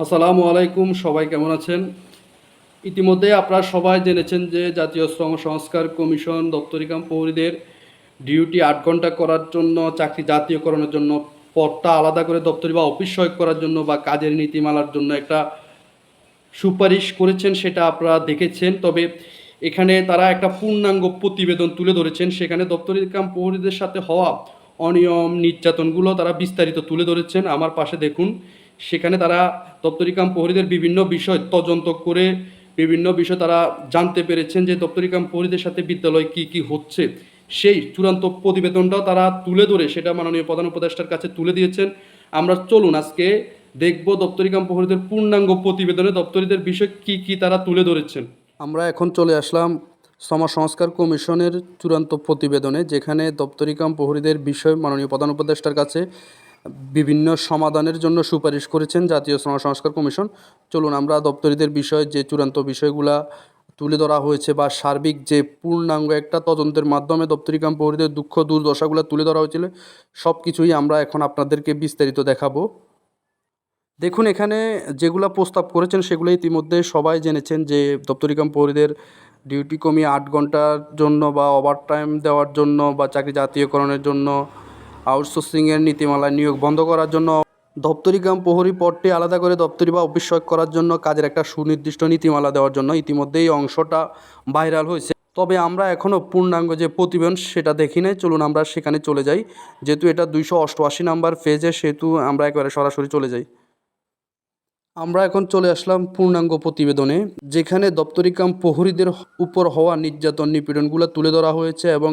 আসসালামু আলাইকুম, সবাই কেমন আছেন? ইতিমধ্যে আপনারা সবাই জেনেছেন যে জাতীয় শ্রম সংস্কার কমিশন দপ্তরিকাম প্রহরীদের ডিউটি আট ঘণ্টা করার জন্য, চাকরি জাতীয়করণের জন্য পদটা আলাদা করে দপ্তরি বা অফিস সহায়ক করার জন্য বা কাজের নীতিমালার জন্য একটা সুপারিশ করেছেন, সেটা আপনারা দেখেছেন। তবে এখানে তারা একটা পূর্ণাঙ্গ প্রতিবেদন তুলে ধরেছেন। সেখানে দপ্তরি কাম প্রহরীদের সাথে হওয়া অনিয়ম, নির্যাতনগুলো তারা বিস্তারিত তুলে ধরেছেন। আমার পাশে দেখুন সেখানে তারা দপ্তরি কাম প্রহরীদের বিভিন্ন বিষয় তদন্ত করে বিভিন্ন বিষয় তারা জানতে পেরেছেন যে দপ্তরি কাম প্রহরীদের সাথে বিদ্যালয় কি কি হচ্ছে। সেই চূড়ান্ত প্রতিবেদনটাও তারা তুলে ধরে, সেটা মাননীয় প্রধান উপদেষ্টার কাছে তুলে দিয়েছেন। আমরা চলুন আজকে দেখব দপ্তরিকাম প্রহরীদের পূর্ণাঙ্গ প্রতিবেদনে দপ্তরিদের বিষয় কি কি তারা তুলে ধরেছেন। আমরা এখন চলে আসলাম সমাজ সংস্কার কমিশনের চূড়ান্ত প্রতিবেদনে, যেখানে দপ্তরিকাম প্রহরীদের বিষয় মাননীয় প্রধান উপদেষ্টার কাছে বিভিন্ন সমাধানের জন্য সুপারিশ করেছেন জাতীয় শ্রম সংস্কার কমিশন। চলুন আমরা দপ্তরিদের বিষয়ে, যে চূড়ান্ত বিষয়গুলা তুলে ধরা হয়েছে বা সার্বিক যে পূর্ণাঙ্গ একটা তদন্তের মাধ্যমে দপ্তরি কাম প্রহরীদের দুঃখ, দুর্দশাগুলো তুলে ধরা হয়েছিল সব কিছুই আমরা এখন আপনাদেরকে বিস্তারিত দেখাবো। দেখুন, এখানে যেগুলা প্রস্তাব করেছেন সেগুলো ইতিমধ্যে সবাই জেনেছেন যে দপ্তরি কাম প্রহরীদের ডিউটি কমিয়ে আট ঘণ্টার জন্য বা ওভার টাইম দেওয়ার জন্য বা চাকরি জাতীয়করণের জন্য আউটসোর্সিংয়ের নীতিমালা নিয়োগ বন্ধ করার জন্য দপ্তরি কাম প্রহরী পদটি আলাদা করে দপ্তরি বা অফিস করার জন্য কাজের একটা সুনির্দিষ্ট নীতিমালা দেওয়ার জন্য ইতিমধ্যে এই অংশটা ভাইরাল হয়েছে। তবে আমরা এখনও পূর্ণাঙ্গ যে প্রতিবেদন সেটা দেখি নাই। চলুন আমরা সেখানে চলে যাই। যেহেতু এটা দুইশো অষ্টআশি নাম্বার পেজে, সেহেতু আমরা একেবারে সরাসরি চলে যাই। আমরা এখন চলে আসলাম পূর্ণাঙ্গ প্রতিবেদনে, যেখানে দপ্তরি কাম প্রহরীদের উপর হওয়া নির্যাতন নিপীড়নগুলো তুলে ধরা হয়েছে এবং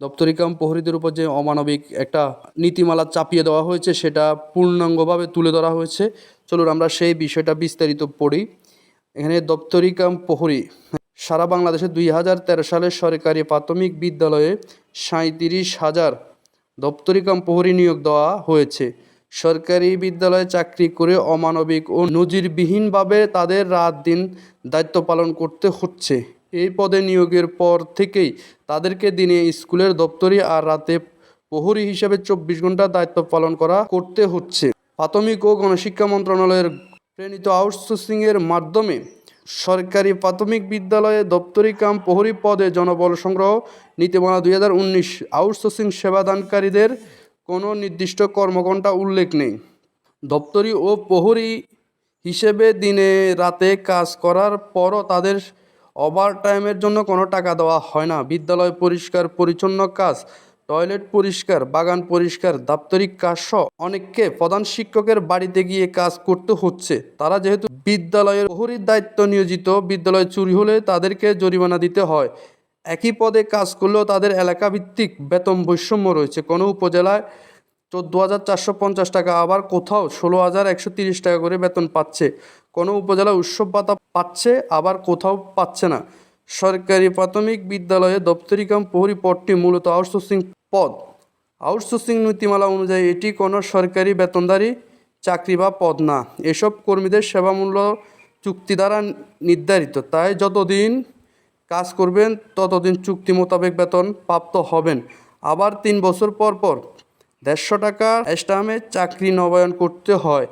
দপ্তরি কাম প্রহরীদের উপর যে অমানবিক একটা নীতিমালা চাপিয়ে দেওয়া হয়েছে, সেটা পূর্ণাঙ্গভাবে তুলে ধরা হয়েছে। চলুন আমরা সেই বিষয়টা বিস্তারিত পড়ি। এখানে দপ্তরিকাম প্রহরী, সারা বাংলাদেশে দুই হাজার তেরো সালে সরকারি প্রাথমিক বিদ্যালয়ে সাঁত্রিশ হাজার দপ্তরিকাম প্রহরী নিয়োগ দেওয়া হয়েছে। সরকারি বিদ্যালয়ে চাকরি করে অমানবিক ও নজিরবিহীনভাবে তাদের রাত দিন দায়িত্ব পালন করতে হচ্ছে। এই পদে নিয়োগের পর থেকেই তাদেরকে দিনে স্কুলের দপ্তরি আর রাতে প্রহরী হিসাবে চব্বিশ ঘণ্টা দায়িত্ব পালন করা করতে হচ্ছে। প্রাথমিক ও গণশিক্ষা মন্ত্রণালয়ের প্রেরিত আউটসোর্সিংয়ের মাধ্যমে সরকারি প্রাথমিক বিদ্যালয়ে দপ্তরি কাম প্রহরী পদে জনবল সংগ্রহ নীতিমালা দুই হাজার উনিশ আউটসোর্সিং সেবাদানকারীদের কোনো নির্দিষ্ট কর্মঘণ্টা উল্লেখ নেই। দপ্তরি ও প্রহরী হিসেবে দিনে রাতে কাজ করার পরও তাদের ওভার টাইমের জন্য কোনো টাকা দেওয়া হয় না। বিদ্যালয় পরিষ্কার, পরিচ্ছন্ন কাজ, টয়লেট পরিষ্কার, বাগান পরিষ্কার, দাপ্তরিক কাজ সহ অনেককে প্রধান শিক্ষকের বাড়িতে গিয়ে কাজ করতে হচ্ছে। তারা যেহেতু বিদ্যালয়ের প্রহরীর দায়িত্ব নিয়োজিত, বিদ্যালয় চুরি হলে তাদেরকে জরিমানা দিতে হয়। একই পদে কাজ করলেও তাদের এলাকা ভিত্তিক বেতন বৈষম্য রয়েছে। কোনো উপজেলায় চোদ্দ হাজার চারশো পঞ্চাশ টাকা, আবার কোথাও ষোলো হাজার একশো তিরিশ টাকা করে বেতন পাচ্ছে। কোনো উপজেলা উৎসব ভাতা পাচ্ছে, আবার কোথাও পাচ্ছে না। সরকারি প্রাথমিক বিদ্যালয়ে দপ্তরি কাম প্রহরী পদটি মূলত আউটসোর্সিং পদ। আউটসোর্সিং নীতিমালা অনুযায়ী এটি কোনো সরকারি বেতনদারি চাকরি বা পদ না। এসব কর্মীদের সেবামূল্য চুক্তি দ্বারা নির্ধারিত। তাই যতদিন কাজ করবেন, ততদিন চুক্তি মোতাবেক বেতন প্রাপ্ত হবেন। আবার তিন বছর পর পর দেড়শো টাকা স্টামে চাকরি নবায়ন করতে হয়।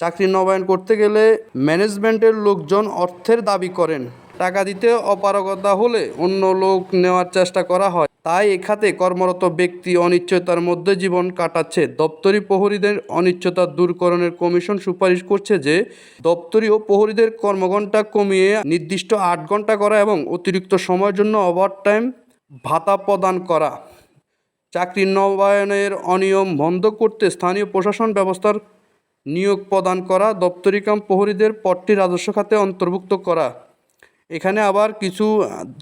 চাকরি নবায়ন করতে গেলে ম্যানেজমেন্টের লোকজন অর্থের দাবি করেন। টাকা দিতে অপারগতা হলে অন্য লোক নেওয়ার চেষ্টা করা হয়। তাই এ খাতে কর্মরত ব্যক্তি অনিশ্চয়তার মধ্যে জীবন কাটাচ্ছে। দপ্তরি প্রহরীদের অনিশ্চয়তা দূরকরণের কমিশন সুপারিশ করছে যে, দপ্তরি ও প্রহরীদের কর্মঘণ্টা কমিয়ে নির্দিষ্ট আট ঘণ্টা করা এবং অতিরিক্ত সময়ের জন্য ওভারটাইম ভাতা প্রদান করা। চাকরি নবায়নের অনিয়ম বন্ধ করতে স্থানীয় প্রশাসন ব্যবস্থার নিয়োগ প্রদান করা দপ্তরি কাম প্রহরীদের পদটি রাজস্ব খাতে অন্তর্ভুক্ত করা। এখানে আবার কিছু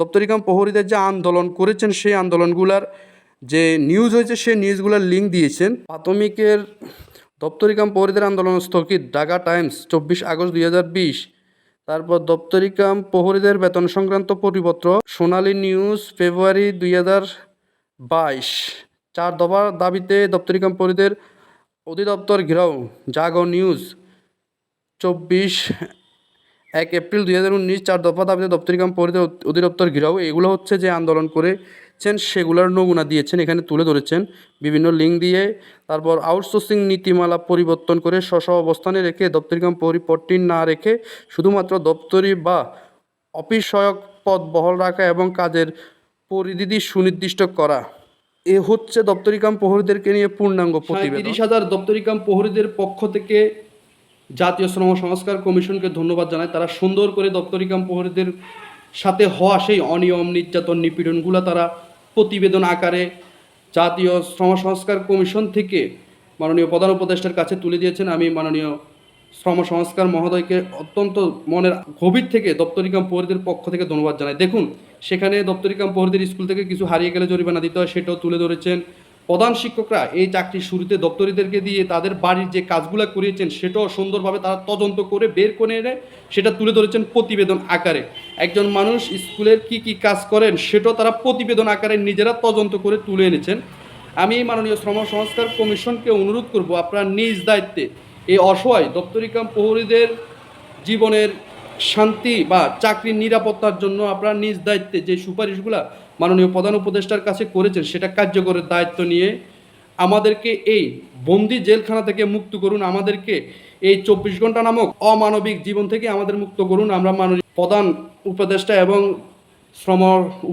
দপ্তরি কাম প্রহরীদের যে আন্দোলন করেছেন সেই আন্দোলনগুলার যে নিউজ হয়েছে, সেই নিউজগুলোর লিঙ্ক দিয়েছেন। প্রাথমিকের দপ্তরি কাম প্রহরীদের আন্দোলন স্থগিত, ঢাকা টাইমস, চব্বিশ আগস্ট দুই হাজার বিশ। তারপর দপ্তরি কাম প্রহরীদের বেতন সংক্রান্ত পরিপত্র, সোনালী নিউজ ফেব্রুয়ারি দুই হাজার বাইশ। চার দফার দাবিতে দপ্তরি কাম প্রহরীদের অধিদপ্তর ঘেরাও, জাগো নিউজ, চব্বিশ এক এপ্রিল দুই হাজার উনিশ, চার দফা দাবিতে দপ্তরি কাম প্রহরীদের অধিদপ্তর ঘেরাও, এগুলো হচ্ছে যে আন্দোলন করেছেন, সেগুলোর নমুনা দিয়েছেন, এখানে তুলে ধরেছেন, বিভিন্ন লিঙ্ক দিয়ে, তারপর আউটসোর্সিং নীতিমালা পরিবর্তন করে স্ব অবস্থানে রেখে দপ্তরি কাম পরিপট্টি না রেখে শুধুমাত্র দপ্তরি বা অফিস সহায়ক পদ বহল রাখা এবং কাজের পরিধি সুনির্দিষ্ট করা। এ হচ্ছে দপ্তরি কাম প্রহরীদেরকে নিয়ে পূর্ণাঙ্গ প্রতিবেদন তিরিশ হাজার দপ্তরি কাম প্রহরীদের পক্ষ থেকে জাতীয় শ্রম সংস্কার কমিশনকে ধন্যবাদ জানাই। তারা সুন্দর করে দপ্তরি কাম প্রহরীদের সাথে হওয়া সেই অনিয়ম নির্যাতন নিপীড়নগুলো তারা প্রতিবেদন আকারে জাতীয় শ্রম সংস্কার কমিশন থেকে মাননীয় প্রধান উপদেষ্টার কাছে তুলে দিয়েছেন। আমি মাননীয় শ্রম সংস্কার মহোদয়কে অত্যন্ত মনের গভীর থেকে দপ্তরিকাম প্রহরীদের পক্ষ থেকে ধন্যবাদ জানাই। দেখুন, সেখানে দপ্তরিকাম প্রহরীদের স্কুল থেকে কিছু হারিয়ে গেলে জরিমানা দিতে হয়, সেটাও তুলে ধরেছেন। প্রধান শিক্ষকরা এই চাকরির শুরুতে দপ্তরিদেরকে দিয়ে তাদের বাড়ির যে কাজগুলো করিয়েছেন, সেটাও সুন্দরভাবে তারা তদন্ত করে বের করে এনে সেটা তুলে ধরেছেন প্রতিবেদন আকারে। একজন মানুষ স্কুলের কি কি কাজ করেন, সেটাও তারা প্রতিবেদন আকারে নিজেরা তদন্ত করে তুলে এনেছেন। আমি এই মাননীয় শ্রম সংস্কার কমিশনকে অনুরোধ করব, আপনারা নিজ দায়িত্বে এই অসহায় দপ্তরিকাম প্রহরীদের জীবনের শান্তি বা চাকরির নিরাপত্তার জন্য আপনারা নিজ দায়িত্বে যে সুপারিশগুলা মাননীয় প্রধান উপদেষ্টার কাছে করেছেন, সেটা কার্যকরের দায়িত্ব নিয়ে আমাদেরকে এই বন্দি জেলখানা থেকে মুক্ত করুন, আমাদেরকে এই চব্বিশ ঘণ্টা নামক অমানবিক জীবন থেকে আমাদের মুক্ত করুন। আমরা মাননীয় প্রধান উপদেষ্টা এবং শ্রম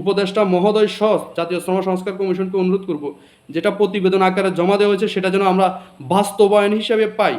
উপদেষ্টা মহোদয় সহ জাতীয় শ্রম সংস্কার কমিশনকে অনুরোধ করব, যেটা প্রতিবেদন আকারে জমা দেওয়া হয়েছে, সেটা যেন আমরা বাস্তবায়ন হিসাবে পাই।